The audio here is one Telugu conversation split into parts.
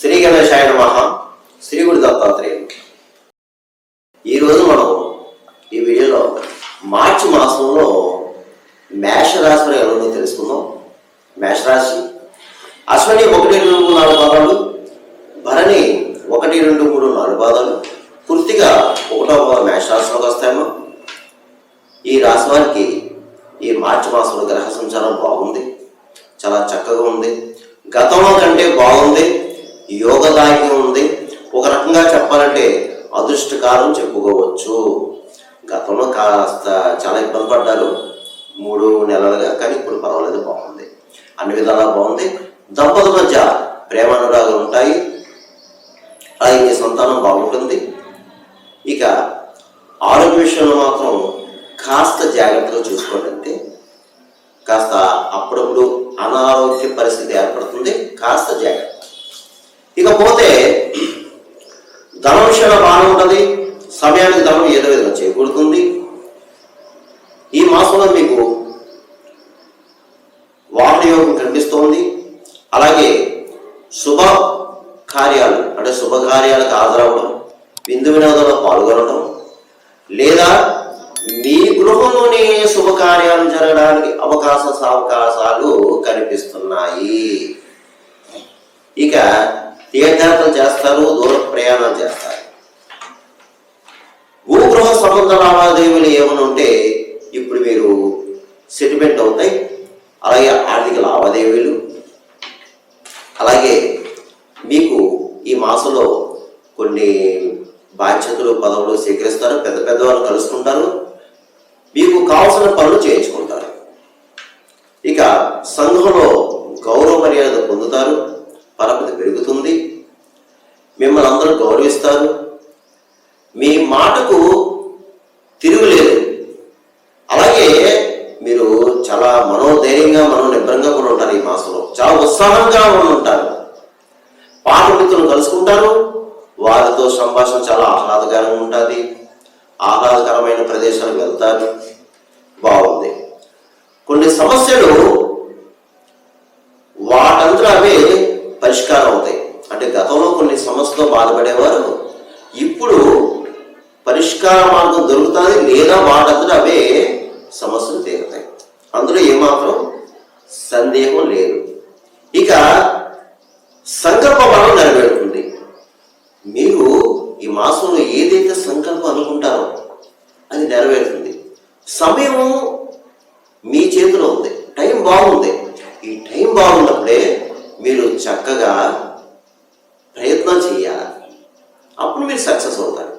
శ్రీ గణేశాయ నమ. శ్రీ గురు దత్తాత్రేయం ఈరోజు మనం ఈ వీడియోలో మార్చి మాసంలో మేషరాశిలో ఎవరినో తెలుసుకుందాం. మేషరాశి. అశ్వని ఒకటి రెండు నాలుగు పాదాలు భరణి ఒకటి రెండు మూడు నాలుగు పాదాలు పూర్తిగా ఒకటో పాదం మేషరాశిలోకి వస్తాయేమో ఈ రాశి వారికి ఈ మార్చి మాసంలో గ్రహ సంచారం బాగుంది. చాలా చక్కగా ఉంది. గతంలో కంటే బాగుంది. యోగదాయకం ఉంది. ఒక రకంగా చెప్పాలంటే అదృష్టకారం చెప్పుకోవచ్చు. గతంలో కాస్త చాలా ఇబ్బంది పడ్డారు. మూడు నెలలుగా కానీ ఇప్పుడు పర్వాలేదు బాగుంది. అన్ని విధాలా బాగుంది. దంపతుల మధ్య ప్రేమానురాగాలు ఉంటాయి. అలాగే సంతానం బాగుంటుంది. ఇక ఆరోగ్య విషయంలో మాత్రం కాస్త జాగ్రత్తగా చూసుకోండి అంతే. కాస్త అప్పుడప్పుడు అనారోగ్య పరిస్థితి ఏర్పడుతుంది. కాస్త జాగ్రత్త. ఇకపోతే ధనం విషయంలో బాగానే ఉంటుంది సమయానికి ధనం ఏదో విధంగా చేకూరుతుంది? ఈ మాసంలో మీకు వాహన యోగం కనిపిస్తోంది. అలాగే శుభ కార్యాలు అంటే శుభ కార్యాలకు హాజరవడం విందు వినోదంలో పాల్గొనడం లేదా మీ గృహంలోనే శుభకార్యాలు జరగడానికి అవకాశ అవకాశాలు కనిపిస్తున్నాయి. ఇక తీర్థయాత్రలు చేస్తారు దూర ప్రయాణాలు చేస్తారు. భూగృహ సంబంధ లావాదేవీలు ఏమైనా ఉంటే ఇప్పుడు మీరు సెటిల్మెంట్ అవుతాయి. అలాగే ఆర్థిక లావాదేవీలు. అలాగే మీకు ఈ మాసంలో కొన్ని బాధ్యతలు పదవులు స్వీకరిస్తారు పెద్ద పెద్ద వాళ్ళు కలుసుకుంటారు. మీకు కావాల్సిన పనులు చేయించుకుంటారు. ఇక సంఘంలో గౌరవ మర్యాద పొందుతారు. పరపతి మిమ్మల్ని అందరూ గౌరవిస్తారు. మీ మాటకు తిరుగులేదు. అలాగే మీరు చాలా మనోధైర్యంగా మనోనిబ్బరంగా కూడా ఉంటారు ఈ మాసంలో. చాలా ఉత్సాహంగా ఉంటారు. పాత మిత్రులు కలుసుకుంటారు. వారితో సంభాషణ చాలా ఆహ్లాదకరంగా ఉంటుంది. ఆహ్లాదకరమైన ప్రదేశాలకు వెళ్తారు. బాగుంది. కొన్ని సమస్యలు వాటంతా అవే పరిష్కారం అంటే గతంలో కొన్ని సమస్యతో బాధపడేవారు. ఇప్పుడు పరిష్కార మార్గం దొరుకుతుంది లేదా వాళ్ళందరూ అవే సమస్యలు తీరుతాయి. అందులో ఏమాత్రం సందేహం లేదు. ఇక సంకల్ప బలం నెరవేరుతుంది. మీరు ఈ మాసంలో ఏదైతే సంకల్పం అనుకుంటారో అది నెరవేరుతుంది. సమయం మీ చేతిలో ఉంది టైం బాగుంది ఈ టైం బాగున్నప్పుడే మీరు చక్కగా ప్రయత్నం చేయాలి అప్పుడు మీరు సక్సెస్ అవుతారు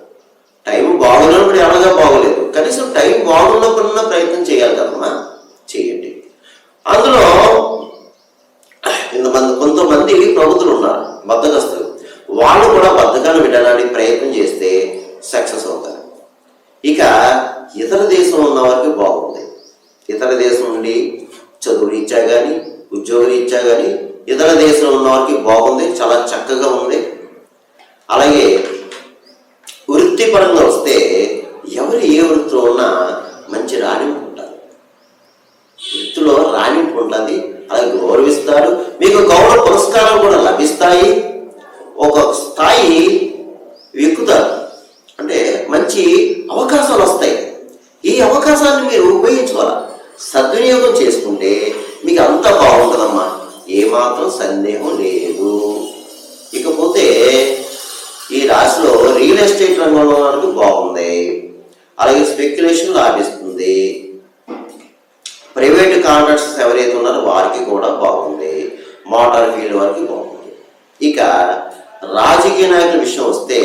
టైం బాగున్నప్పుడు ఎలాగా బాగోలేదు కనీసం టైం బాగున్నప్పుడున్న ప్రయత్నం చేయాలి కదమ్మా చేయండి అందులో ఇంతమంది కొంతమంది ప్రబుద్ధులు ఉన్నారు బద్దగస్తులు వాళ్ళు కూడా బద్ధకాన్ని వినడానికి ప్రయత్నం చేస్తే సక్సెస్ అవుతారు ఇక ఇతర దేశం ఉన్న అవుతుంది ఇతర దేశం నుండి చదువు రీత్యా కానీ ఉద్యోగ రీత్యా కానీ ఇతర దేశంలో ఉన్న వారికి బాగుంది చాలా చక్కగా ఉంది. అలాగే వృత్తిపరంగా వస్తే ఎవరు ఏ వృత్తిలో ఉన్నా మంచి రాణింపు ఉంటుంది వృత్తిలో రాణింపు ఉంటుంది అలాగే గౌరవిస్తారు. మీకు గౌరవ పురస్కారాలు కూడా లభిస్తాయి. ఒక స్థాయి ఎక్కుతారు. అంటే మంచి అవకాశాలు వస్తాయి. అవకాశాన్ని మీరు ఉపయోగించుకోవాలి? సద్వినియోగం చేసుకుంటే మీకు అంత బాగుంటుందమ్మా. ఏమాత్రం సందేహం లేదు. ఇకపోతే ఈ రాశిలో రియల్ ఎస్టేట్ రంగంలో వరకు బాగుంది. అలాగే స్పెక్యులేషన్ లాభిస్తుంది ప్రైవేట్ కాంట్రాక్టర్స్ ఎవరైతే ఉన్నారో వారికి కూడా బాగుంది. మోటార్ ఫీల్డ్ వారికి బాగుంది. ఇక రాజకీయ నాయకుల విషయం వస్తే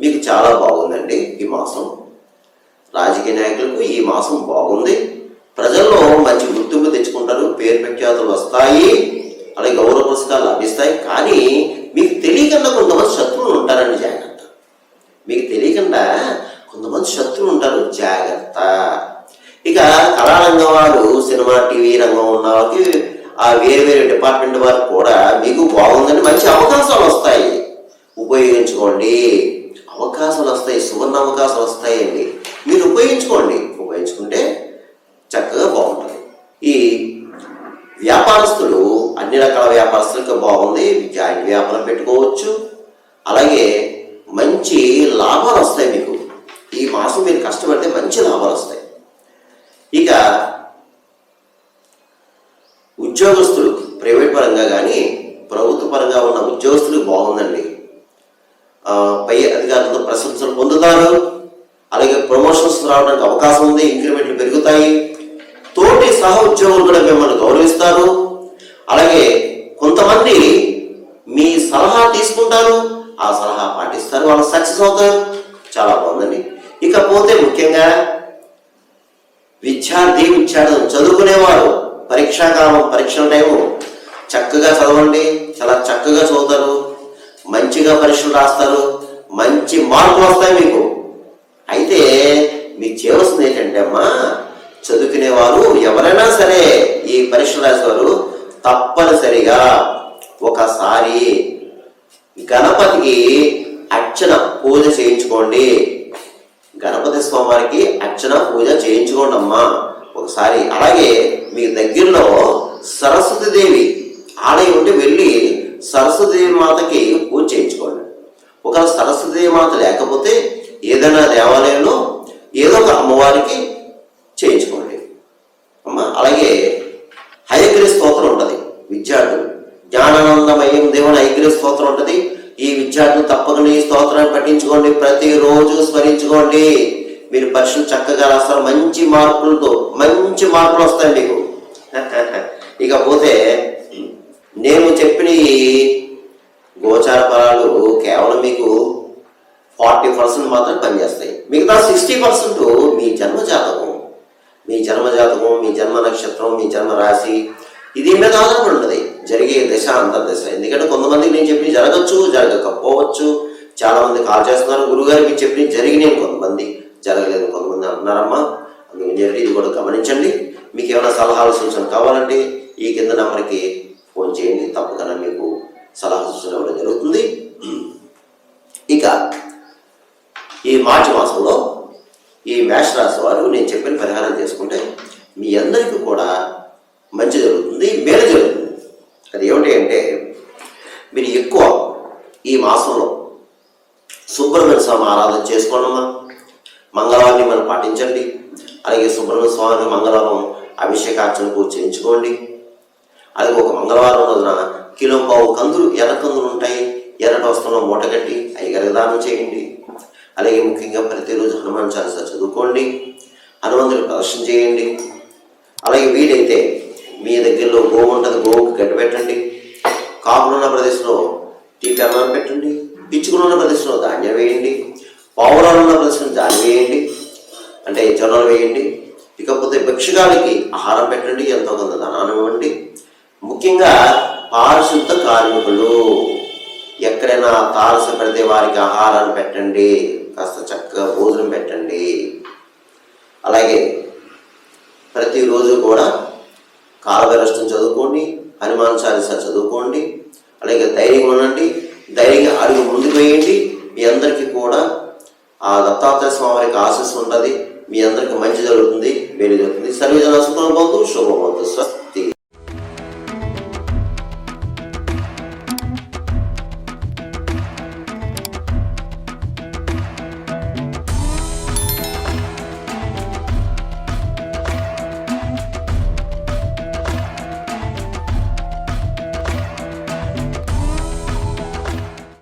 మీకు చాలా బాగుందండి ఈ మాసం. రాజకీయ నాయకులకు ఈ మాసం బాగుంది. ప్రజల్లో మంచి గుర్తింపు తెచ్చుకుంటారు పేరు ప్రఖ్యాతులు వస్తాయి అలాగే గౌరవ పురస్కారాలు లభిస్తాయి. కానీ మీకు తెలియకుండా కొంతమంది శత్రువులు ఉంటారండి జాగ్రత్త. మీకు తెలియకుండా కొంతమంది శత్రువులు ఉంటారు జాగ్రత్త. ఇక కళారంగం వారు సినిమా టీవీ రంగం ఉన్న వారికి ఆ వేరు వేరే డిపార్ట్మెంట్ వారు కూడా మీకు బాగుందని మంచి అవకాశాలు వస్తాయి. ఉపయోగించుకోండి. అవకాశాలు వస్తాయి సువర్ణ అవకాశాలు వస్తాయండి. మీరు ఉపయోగించుకోండి. ఉపయోగించుకుంటే చక్కగా బాగుంటుంది. ఈ వ్యాపారస్తులు అన్ని రకాల వ్యాపారస్తులకు బాగుంది. జాయింట్ వ్యాపారం పెట్టుకోవచ్చు. అలాగే మంచి లాభాలు వస్తాయి మీకు. ఈ మాసం మీరు కష్టపడితే మంచి లాభాలు వస్తాయి. ఇక ఉద్యోగస్తులు ప్రైవేట్ పరంగా కానీ ప్రభుత్వ పరంగా ఉన్న ఉద్యోగస్తులకు బాగుందండి. పై అధికారులతో ప్రశంసలు పొందుతారు. అలాగే ప్రమోషన్స్ రావడానికి అవకాశం ఉంది ఇంక్రిమెంట్లు పెరుగుతాయి. తోటి సహ ఉద్యోగులు కూడా మిమ్మల్ని గౌరవిస్తారు. అలాగే కొంతమంది మీ సలహా తీసుకుంటారు ఆ సలహా పాటిస్తారు వాళ్ళు సక్సెస్ అవుతారు. చాలా బాగుందండి. ఇకపోతే ముఖ్యంగా విద్యార్థి విద్యార్థులు చదువుకునేవారు పరీక్షాకాలం పరీక్షల టైము చక్కగా చదవండి చాలా చక్కగా చదువుతారు. మంచిగా పరీక్షలు రాస్తారు. మంచి మార్కులు వస్తాయి మీకు. అయితే మీకు చేయవలసింది ఏంటంటే అమ్మా చదువుకునేవారు ఎవరైనా సరే ఈ పరీక్షలు రాసేవారు తప్పనిసరిగా ఒకసారి గణపతికి అర్చన పూజ చేయించుకోండి. గణపతి స్వామివారికి అర్చన పూజ చేయించుకోండి అమ్మా. ఒకసారి అలాగే మీ దగ్గరలో సరస్వతి దేవి ఆలయం ఉంటే వెళ్ళి సరస్వతి దేవి మాతకి పూజ చేయించుకోండి. ఒకవేళ సరస్వతి దేవి మాత లేకపోతే ఏదైనా దేవాలయంలో ఏదో ఒక అమ్మవారికి చేయించుకోండి. అమ్మ అలాగే హయగ్రీ స్తోత్రం ఉంటుంది. విద్యార్థులు జ్ఞానానందమయం దేవుని హయగ్రీ స్తోత్రం ఉంటుంది. ఈ విద్యార్థులు తప్పకుండా ఈ స్తోత్రాన్ని పఠించుకోండి. ప్రతిరోజు స్మరించుకోండి. మీరు పరీక్షలు చక్కగా రాస్తారు. మంచి మార్కులతో మంచి మార్కులు వస్తాయి మీకు. ఇకపోతే నేను చెప్పిన ఈ గోచార ఫలాలు కేవలం మీకు ఫార్టీ పర్సెంట్ మాత్రం పనిచేస్తాయి. మిగతా సిక్స్టీ పర్సెంట్ మీ జన్మ జాతకం. మీ జన్మ జాతకం మీ జన్మ నక్షత్రం మీ జన్మ రాశి ఇది మీద ఆధారపడి ఉంటుంది. జరిగే దశ అంతర్దశ. ఎందుకంటే కొంతమందికి నేను చెప్పి జరగచ్చు జరగకపోవచ్చు. చాలా మంది కాల్ చేస్తున్నారు. గురుగారు మీరు చెప్పి జరిగినాయి కొంతమంది. జరగలేదు కొంతమంది అంటున్నారమ్మా. అందుకని చెప్పి ఇది కూడా గమనించండి. మీకు ఏమైనా సలహాలు సూచనలు కావాలంటే ఈ కింద నెంబర్కి ఫోన్ చేయండి. తప్పకుండా మీకు సలహా సూచన ఇవ్వడం జరుగుతుంది. ఇక ఈ మార్చి మాసంలో ఈ మేష రాశి వారు నేను చెప్పిన పరిహారం చేసుకుంటే మీ అందరికీ కూడా మంచి జరుగుతుంది మేలు జరుగుతుంది. అది ఏమిటి అంటే మీరు ఎక్కువ ఈ మాసంలో సుబ్రహ్మణ్య స్వామి ఆరాధన చేసుకోండమ్మా. మంగళవారిని మనం పాటించండి. అలాగే సుబ్రహ్మణ్య స్వామికి మంగళవారం అభిషేకార్చన పూజ చేయించుకోండి. అలాగే ఒక మంగళవారం రోజున కిలో పావు కందులు ఎర్ర కందులు ఉంటాయి. ఎర్రటి వస్త్రంలో మూటగట్టి అయ్యగారికి దానం చేయండి. అలాగే ముఖ్యంగా ప్రతిరోజు హనుమాన్ చాలీసా చదువుకోండి హనుమంతుడు ప్రదర్శన చేయండి. అలాగే వీలైతే మీ దగ్గరలో గోవు ఉంటుంది గోవుకు గడ్డ పెట్టండి. కాపులున్న ప్రదేశంలో టీపీ అన్నం పెట్టండి ఉన్న ప్రదేశంలో ధాన్యం వేయండి పావురాలు ఉన్న ప్రదేశంలో ధాన్యం వేయండి అంటే జొన్నలు వేయండి. ఇకపోతే భిక్షగాలకి ఆహారం పెట్టండి ఎంతో కొంత ధనాన్ని ఇవ్వండి. ముఖ్యంగా పారిశుద్ధ కార్మికులు ఎక్కడైనా తారస పెడితే వారికి ఆహారాన్ని పెట్టండి. కాస్త చక్కగా భోజనం పెట్టండి. అలాగే ప్రతిరోజు కూడా కాలభైరష్టం చదువుకోండి హనుమాన్ చాలీస చదువుకోండి అలాగే ధైర్యంగా ఉండండి ధైర్యంగా అడుగు ముందుకు వేయండి. మీ అందరికీ కూడా ఆ దత్తాత్రేయ స్వామి వారికి ఆశీస్సు ఉంటుంది. మీ అందరికీ మంచి జరుగుతుంది మేలు జరుగుతుంది. సర్వజన సుఖం శుభం స్వస్తి.